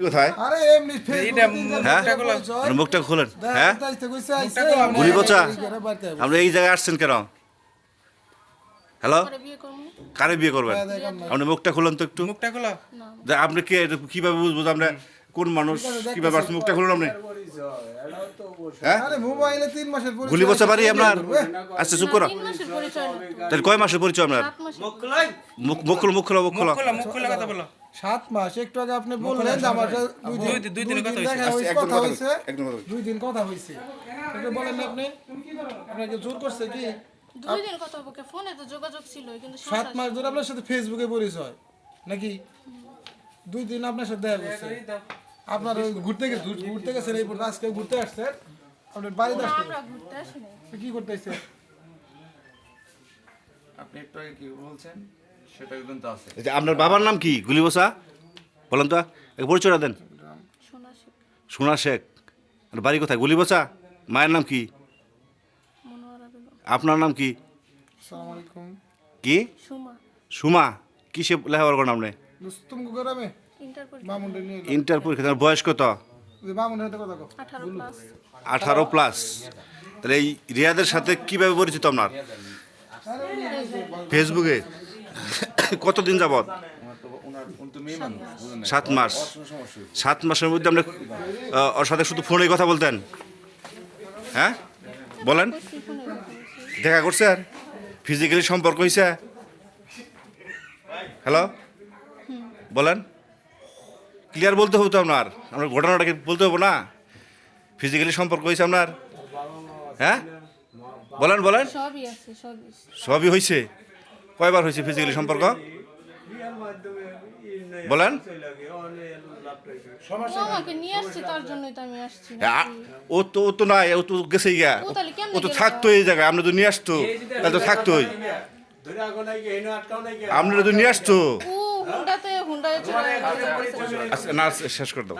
কোথায়? আরে এমনি হ্যাঁ মুখটা খোলা। মুখটা খুলেন। হ্যাঁ? গুলি পচা? এই জায়গায় আসছেন কেন? হ্যালো? পরে কারে বিয়ে করবেন? আপনি মুখটা খুলেন তো একটু। মুখটা খোলা। আপনি কে এটা কীভাবে বুঝব যে আমরা কোন মানুষ? কীভাবে আসছে মুখটা খুলুন আপনি। হ্যাঁ? আরে মোবাইলে তিন মাসের পরিচয় গুলি বসা বাড়ি আপনার? করবে? আচ্ছা চুপ করো। তাহলে কয় মাসের পরিচয় আপনার? মুখ খুলো মুখ খুলো মুখ মুখ খোলা মুখ খোলা কথা বলো। সাত মাস একটু আগে আপনি বললেন যে আমার সাথে দুই দিন দুই দিন- কথা দেখা হয়েছে। হয়েছে, কথা হয়েছে। দুই দিন কথা হয়েছে। এটা বলেন আপনি আপনাকে জোর করছে কি? দুই দিন কথা বলকে ফোনে তো যোগাযোগ ছিল কিন্তু সাত মাস ধরে আপনার সাথে ফেসবুকে পরিচয় নাকি? দুই দিন আপনার সাথে দেখা করছে আপনার ঘুরতে গেছে ঘুরতে গেছেন এই পর্যন্ত আজকে ঘুরতে আসছেন আপনার বাড়িতে আসছেন? আমরা ঘুরতে আসি কি করতে আসছে আপনি একটু আগে কি বলছেন? সেটা কিন্তু আছে। আচ্ছা, আপনার বাবার নাম কি? গুলি বসা বলেন তো এক পরিচয়টা দেন। সোনা শেখ। আর বাড়ি কোথায়? গুলি বসা মায়ের নাম কি? আপনার নাম কি? আসসালামু কি? সুমা। সুমা। কিসে লেখাপড়া করেন আপনি? ইন্টার পরীক্ষা বয়স কত? আঠারো প্লাস। তাহলে এই রিয়াদের সাথে কীভাবে পরিচিত আপনার? ফেসবুকে? কতদিন না সাত মাস। সাত মাসের মধ্যে আপনি ওর সাথে শুধু ফোনে কথা বলতেন? হ্যাঁ? বলেন। দেখা করছে আর? ফিজিক্যালি সম্পর্ক হয়েছে হ্যালো বলেন। ক্লিয়ার বলতে হবে তো আপনার? আপনার ঘটনাটাকে বলতে হব না? ফিজিক্যালি সম্পর্ক হয়েছে আপনার? হ্যাঁ? বলেন বলেন। সবই আছে সবই। আছে। সবই হয়েছে কয়বার হয়েছে ফিজিক্যালি সম্পর্ক? বলেন। ও আমাকে নিয়ে আসছে তার জন্যই তো আমি আসছি আ- ও তো নাই ও তো গেছে গিয়া। ও তো থাকতো এই জায়গায় আমরা তো নিয়ে আসতো। তাহলে তো থাকতোই আপনারা তো নিয়ে আসতো। ও হুন্ডাতে হুন্ডায় চলে গেছে। আচ্ছা, না শেষ করে দাও।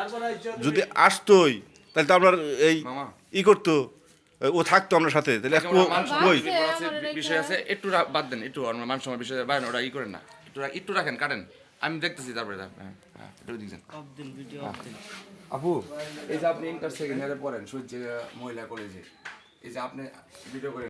যদি আসতোই তাহলে তো আপনার এই ই করতো। ও থাকতো আপনার সাথে তাহলে বাদ আমার বিষয় আছে একটু বাদ দেন একটু আমার মান সময় বিষয় বাইরে ওরা ই করেন না। একটু একটু রাখেন কাটেন। আমি দেখতেছি তারপরে হ্যাঁ হ্যাঁ আপু এই যে আপনি ইন্টার সেকেন্ড ইয়ারে পড়েন সূর্য মহিলা কলেজে এই যে আপনি ভিডিও করে